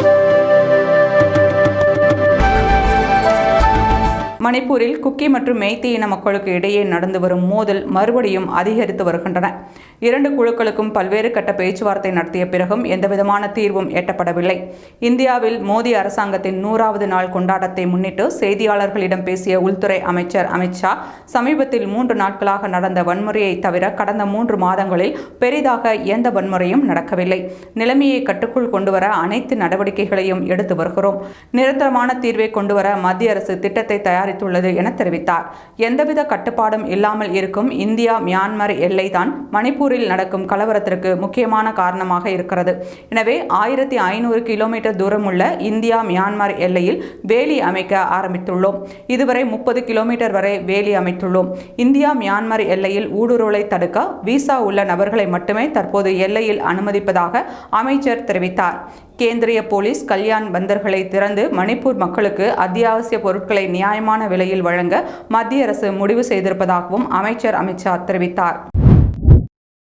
Thank you. மணிப்பூரில் cookie மற்றும் மெய்த்தி இன மக்களுக்கு இடையே நடந்து வரும் மோதல் மறுபடியும் அதிகரித்து வருகின்றன. இரண்டு குழுக்களுக்கும் பல்வேறு கட்ட பேச்சுவார்த்தை நடத்திய பிறகும் எந்தவிதமான தீர்வும் எட்டப்படவில்லை. இந்தியாவில் மோடி அரசாங்கத்தின் நூறாவது நாள் கொண்டாட்டத்தை முன்னிட்டு செய்தியாளர்களிடம் பேசிய உள்துறை அமைச்சர் அமித்ஷா சமீபத்தில் மூன்று நாட்களாக நடந்த வன்முறையை தவிர கடந்த மூன்று மாதங்களில் பெரிதாக எந்த வன்முறையும் நடக்கவில்லை. நிலைமையை கட்டுக்குள் கொண்டுவர அனைத்து நடவடிக்கைகளையும் எடுத்து வருகிறோம். நிரந்தரமான தீர்வை கொண்டுவர மத்திய அரசு திட்டத்தை தயாரித்து தயாரித்துள்ளது என தெரிவித்தார். எந்தவித கட்டுப்பாடும் இல்லாமல் இருக்கும் இந்தியா மியான்மர் எல்லைதான் மணிப்பூரில் நடக்கும் கலவரத்திற்கு முக்கியமான காரணமாக இருக்கிறது. எனவே ஆயிரத்தி ஐநூறு கிலோமீட்டர் தூரமுள்ள இந்தியா மியான்மர் எல்லையில் வேலி அமைக்க ஆரம்பித்துள்ளோம். இதுவரை முப்பது கிலோமீட்டர் வரை வேலி அமைத்துள்ளோம். இந்தியா மியான்மர் எல்லையில் ஊடுருவலை தடுக்க விசா உள்ள நபர்களை மட்டுமே தற்போது எல்லையில் அனுமதிப்பதாக அமைச்சர் தெரிவித்தார். கேந்திரிய போலீஸ் கல்யாண் பந்தர்களை திறந்து மணிப்பூர் மக்களுக்கு அத்தியாவசிய பொருட்களை நியாயமான விலையில் வழங்க மத்திய அரசு முடிவு செய்திருப்பதாகவும் அமைச்சர் அமித்ஷா தெரிவித்தார்.